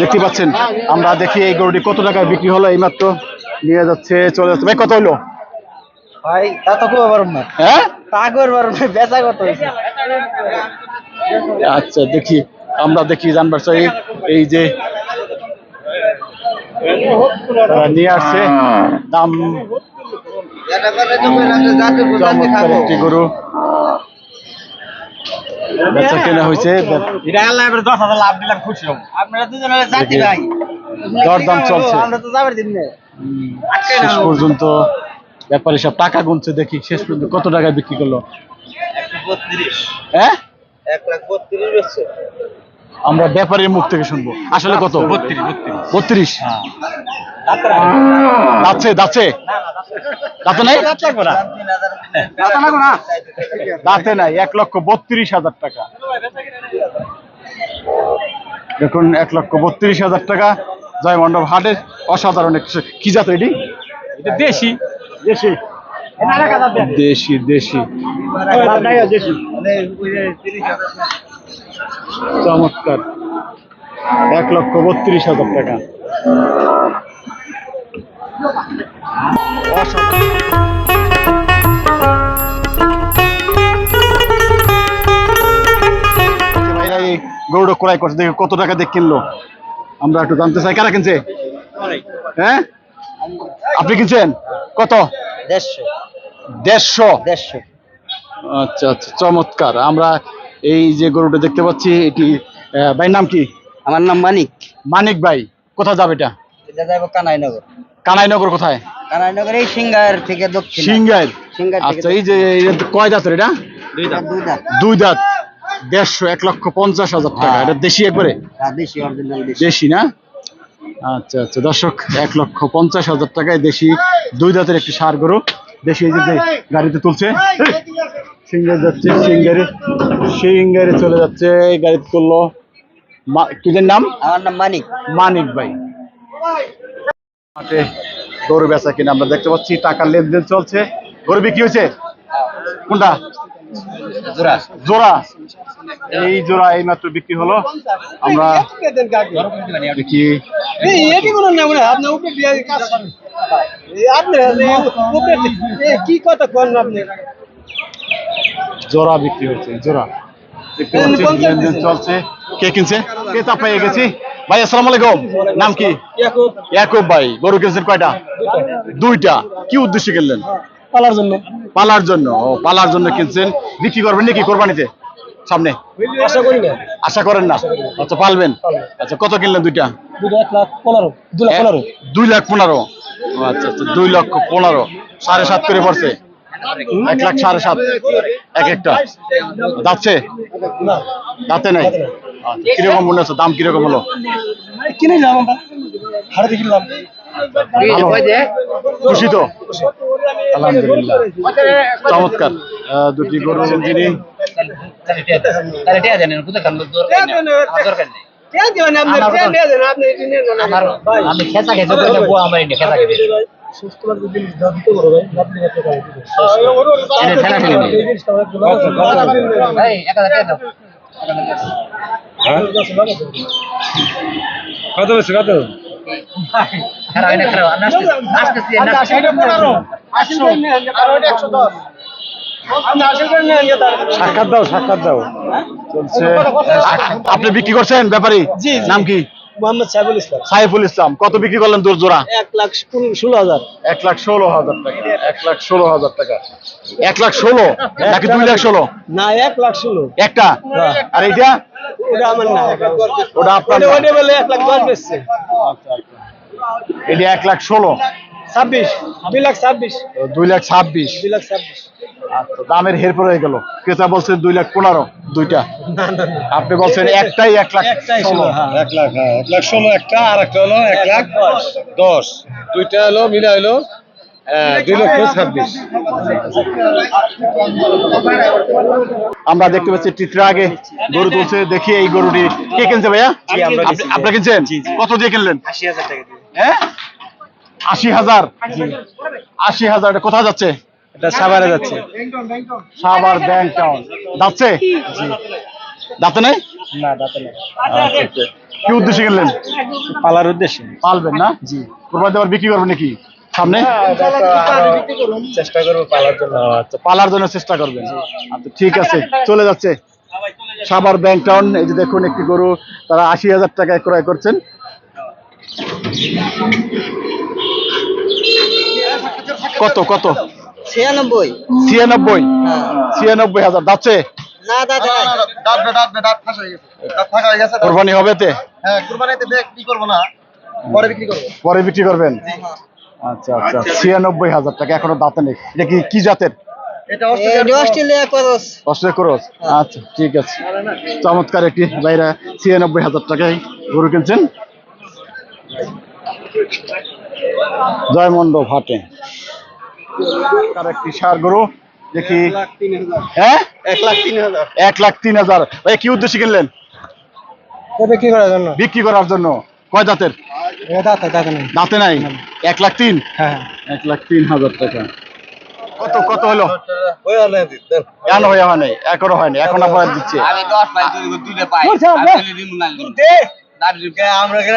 দেখতে পাচ্ছেন আমরা দেখি এই গরুটি কত টাকায় বিক্রি হলো এইমাত্র। নিয়ে যাচ্ছে চলে যাচ্ছে। ভাই কত হলো ভাই তা তো খুব পারব না। হ্যাঁ? তা করব না বেচা কত আচ্ছা দেখি আমরা দেখি জানবার চাই। এই যে তারা নিয়ে আসছে দাম চমৎকার একটি গরু। বেচা কেনা হয়েছে এটা আল্লাহ এবার দশ হাজার লাভ দিলাম খুশি হব। আপনারা দুজন জাতি ভাই দরদাম চলছে। আমরা তো যাবার দিন শেষ পর্যন্ত ব্যাপারী সব টাকা গুনছে দেখি শেষ পর্যন্ত কত টাকায় বিক্রি করল? বত্রিশ। হ্যাঁ? এক লাখ বত্রিশ আমরা ব্যাপারীর মুখ থেকে শুনব। আসলে কত? বত্রিশ যাচ্ছে যাচ্ছে দাঁতে নাই? দাঁতে নাই এক লক্ষ বত্রিশ হাজার টাকা। দেখুন এক লক্ষ বত্রিশ হাজার টাকা। জয় মণ্ডপ হাটের অসাধারণ একটি কি জাত এটি? দেশি। দেশি। দেশি? দেশি। চমৎকার। এক লক্ষ বত্রিশ হাজার টাকা। গরুটা ক্রয় করছে দেখে কত টাকা দিয়ে কিনলো। আমরা একটু জানতে চাই কারা কিনছে? হ্যাঁ? আপনি কিনছেন? কত? দেড়শো। দেড়শো? দেড়শো। আচ্ছা আচ্ছা চমৎকার। আমরা এই যে গরুটা দেখতে পাচ্ছি এটি ভাই নাম কি? আমার নাম মানিক। মানিক ভাই কোথায় যাবে এটা? এটা যাব কানাইনগর। কানাইনগর কোথায়? কানাইনগর এই সিঙ্গার থেকে দক্ষিণ। সিঙ্গার আচ্ছা এই যে কয় দাঁতের এটা? দুই দাঁত। দুই দাঁত। দেড়শো এক লক্ষ পঞ্চাশ হাজার টাকা। হ্যাঁ। এটা দেশি একবারে? দেশি অরিজিনাল দেশি। দেশি না? আচ্ছা আচ্ছা দর্শক এক লক্ষ পঞ্চাশ হাজার টাকায় দেশি দুই দাঁতের একটি সার গরু। দেশি এই যে যে গাড়িতে তুলছে সিঙ্গার যাচ্ছে সিঙ্গারে সিঙ্গারে চলে যাচ্ছে এই গাড়িতে তুললো মা- কি নাম? আমার নাম মানিক। মানিক ভাই। মাঠে গরু বেচা কিনা আমরা দেখতে পাচ্ছি টাকার লেনদেন চলছে। গরু বিক্রি হয়েছে? কোনটা? জোড়া। জোড়া। এই জোড়া এই মাত্র বিক্রি হলো। আমরা দেখি। কি কথা কোন আপনি? জোড়া বিক্রি হচ্ছে জোড়া। দেখতে পাচ্ছি লেনদেন চলছে। কে কিনছে? কে তা পেয়ে গেছি? ভাই আসসালামু আলাইকুম। নাম কি? ইয়াকুব। ভাই গরু কিনছেন কয়টা? দুইটা। কি উদ্দেশ্যে কিনলেন? পালার জন্য। পালার জন্য। ও পালার জন্য কিনছেন। বিক্রি করবেন নাকি কোরবানিতে? সামনে। আশা করি না। আশা করেন না? আচ্ছা পালবেন। আচ্ছা কত কিনলেন দুইটা? দুই লাখ পনেরো। আচ্ছা আচ্ছা দুই লক্ষ পনেরো। সাড়ে সাত করে পড়ছে। এক লাখ সাড়ে সাত এক একটা। যাচ্ছে দাঁতে নাই। কীরকম মনে হচ্ছে? দাম কীরকম হলো? কিনে নিলাম আমরা। হাড়ে কিনলাম ভালো। খুশি তো? আলহামদুলিল্লাহ। চমৎকার। আহ, দুটি গরু যিনি আমি খেতা খেতে আমার খেতা খেতে কত বেশি কত। আমি আসতেছি, আসতেছি, আসতেছি। সাক্ষাৎ দাও সাক্ষাৎ দাও। আপনি বিক্রি করছেন ব্যাপারী। নাম কি? মোহাম্মদ সাইফুল ইসলাম। সাইফুল ইসলাম কত বিক্রি করলেন দূর জোড়া? এক লাখ ষোলো হাজার। এক লাখ ষোলো হাজার টাকা এক লাখ ষোলো হাজার টাকা। এক লাখ ষোলো? নাকি দুই লাখ ষোলো? না এক লাখ ষোলো। একটা? আর এইটা? ওটা আমার না ওটা আপনার ওটা বলে এক লাখ দশ বেচছে। এটা এক লাখ ষোলো? ছাব্বিশ। দুই লাখ ছাব্বিশ। দুই লাখ ছাব্বিশ। দুই লাখ ছাব্বিশ। আচ্ছা, দামের হেরফের হয়ে গেল। ক্রেতা বলছে দুই লাখ পনেরো। দুইটা? আপনি বলছেন একটাই এক লাখ ষোলো। হ্যাঁ। এক লাখ হ্যাঁ। এক লাখ ষোলো একটা আর একটা হলো এক লাখ দশ। দুইটা হলো মিলা হলো দুই লক্ষ ছাব্বিশ। আমরা দেখতে পাচ্ছি টিটরা আগে গরু তুলছে দেখি এই গরুটি। কে কিনছে ভাইয়া? আপনি- আপনি কিনছেন? কত দিয়ে কিনলেন? আশি হাজার টাকা দিয়ে। হ্যাঁ? আশি হাজার? আশি হাজার। কোথায় যাচ্ছে? এটা সাভারে যাচ্ছে। সাবার ব্যাংক টাউন। যাচ্ছে? দাঁতে নাই? না দাঁতে না। আচ্ছা, আচ্ছা। কি উদ্দেশ্যে কিনলেন? পালার উদ্দেশ্যে। পালবেন না? জি। কোরবানি আবার বিক্রি করবেন নাকি? সামনে? চেষ্টা করব পালার জন্য। আচ্ছা পালার জন্য চেষ্টা করবেন। আচ্ছা ঠিক আছে। চলে যাচ্ছে। সাবার ব্যাংক টাউন। এই যে দেখুন একটি গরু তারা আশি হাজার টাকায় ক্রয় করছেন। কত কত? ছিয়ানব্বই। ছিয়ানব্বই? ছিয়ানব্বই হাজার। যাচ্ছে না দাদা দাঁত দাঁত দাঁত ফাঁস গেছে। দাঁত ফাঁকা গেছে কোরবানি হবে তে? হ্যাঁ কুরবানিতে দেখ কি করব না। পরে বিক্রি করব। পরে বিক্রি করবেন? আচ্ছা আচ্ছা ছিয়ানব্বই হাজার টাকা। এখনও দাঁতে নেই। এটা কি কি জাতের? আচ্ছা ঠিক আছে। চমৎকার একটি বাইরা ছিয়ানব্বই হাজার টাকায় গরু কিনছেন। জয় মণ্ডপ হাটে। তার একটি সার গরু দেখি হ্যাঁ এক লাখ তিন হাজার এক লাখ তিন হাজার ভাই কি উদ্দেশ্যে কিনলেন বিক্রি করার জন্য বিক্রি করার জন্য কয় জাতের দাঁত দাঁতে নেই দাঁতে নাই এক লাখ তিন হ্যাঁ এক লাখ তিন হাজার টাকা কত কত হলো কেন হয়ে হয় নাই এখনও হয়নি এখন আবার দিচ্ছে আমি দশ পাই তুই দুইটা পাই। আমরা কেন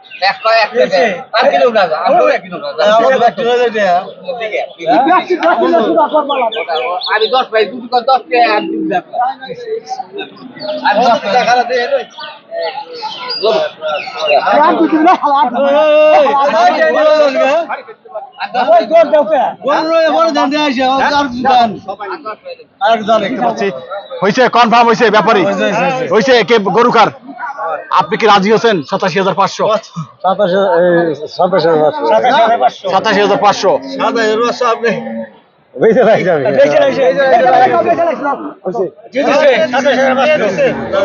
আর আমি দশ ভাই দুটো কয় দশ আমি দশ টাকা হয়েছে কনফার্ম হয়েছে ব্যাপারী হয়েছে কে গরু আপনি কি রাজি হচ্ছেন সাতাশি হাজার পাঁচশো। সাতাশি হাজার পাঁচশো।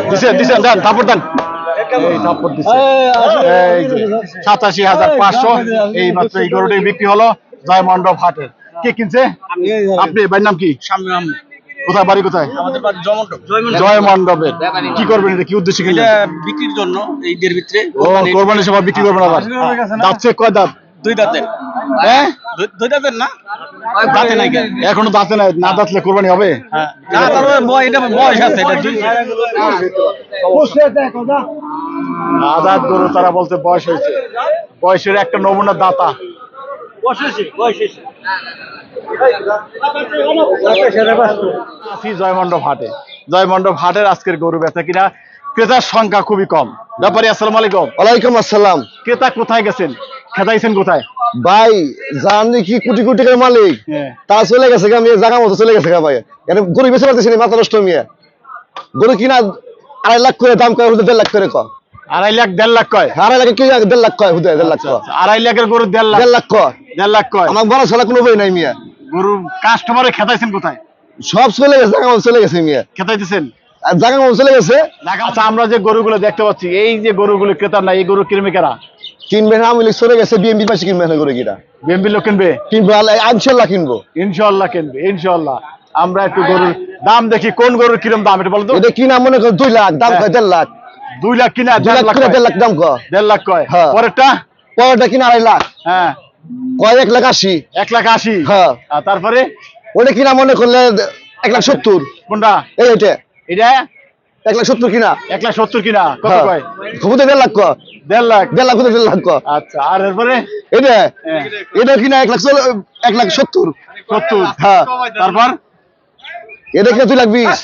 দিছেন দিছেন দেন থাপড় দেন। এই থাপ্পড় দিছে। এই যে, সাতাশি হাজার পাঁচশো এই মাত্র এই গরুটি বিক্রি হলো জয় মণ্ডপ হাটের। কে কিনছে? আপনি বাড়ির নাম কি? কোথায় বাড়ি কোথায়? আমাদের বাড়ি জয় মণ্ডপের কি করবেন এটা? কি উদ্দেশ্যে কিনলেন? বিক্রির জন্য এই দের ভিতরে ও কোরবানির সময় বিক্রি করবেন আবার। যাচ্ছে কয় দাঁত? দুই দাঁতের। হ্যাঁ দুই- দুই দাঁতের না? দাঁতে? নাই এখনও দাঁতে নাই। না দাঁতলে কোরবানি হবে? না তারপরে বয়স আছে এটা দুই আদাত গরু তারা বলতে বয়স হয়েছে। বয়সের একটা নমুনা দাতা। আছি জয়মণ্ডপ হাটে। জয়মণ্ডপ হাটের আজকের গরু বেচা কিনা ক্রেতার সংখ্যা খুবই কম। ব্যাপারী আসসালামু আলাইকুম। ওয়ালাইকুম আসসালাম। ক্রেতা কোথায় গেছেন? খেতাইছেন কোথায়? ভাই জানি কি কোটি কোটি টাকার মালিক। হ্যাঁ। তা চলে গেছে মেয়ে জায়গা মতো চলে গেছে ভাই। এখানে গরু বেঁচে পারতেছি মাথা নষ্ট মেয়ে। গরু কিনা আড়াই লাখ করে দাম হুদে দেড় লাখ করে ক আড়াই লাখ দেড় লাখ কয়? আড়াই লাখে কি দেড় লাখ কয় হুদে দেড় লাখ ক আড়াই লাখের গরু দেড় লাখ। দেড় লাখ কয়। দেড় লাখ কয়। আমার বড় ছাড়া কোনো বই নাই মিয়া। গরু কাস্টমারে খেতাইছেন কোথায়? সব চলে গেছে জায়গা চলে গেছে মিয়া। খেতাইতেছেন? জায়গা চলে গেছে। আচ্ছা আমরা যে গরুগুলো দেখতে পাচ্ছি এই যে গরুগুলো ক্রেতার না এই গরু কিনবে কারা? কিনবে না আমি চলে গেছে বিএমপি পাশে কিনবে না গরু কিনা। বিএমপি লোক কিনবে? কিনবো ইনশাল্লাহ কিনবো। ইনশাল্লাহ কিনবে ইনশাল্লাহ। আমরা একটু গরুর দাম দেখি কোন গরুর কিরম দাম এটা বলতো? এটা কিনা মনে করো দুই লাখ দাম কয় দেড় লাখ। দুই লাখ কিনা দেড় লাখ। দেড় লাখ দাম কয় দেড় লাখ কয়। হ্যাঁ। পরেরটা? পরেরটা কিনা আড়াই লাখ। হ্যাঁ। কয় এক লাখ আশি। এক লাখ আশি? হ্যাঁ। তারপরে? ওটা কিনা মনে করলে এক লাখ সত্তর। কোনটা? এই এটা এক লাখ সত্তর কিনা। এক লাখ সত্তর কিনা। কত হ্যাঁ। কয়? দেড় লাখ দেড় লাখ। দেড় লাখ দেড় লাখ আচ্ছা আর এরপরে? এটা হ্যাঁ, এটা কিনা এক লাখ এক লাখ সত্তর। সত্তর। হ্যাঁ। তারপর? এটা কিনা দুই লাখ বিশ।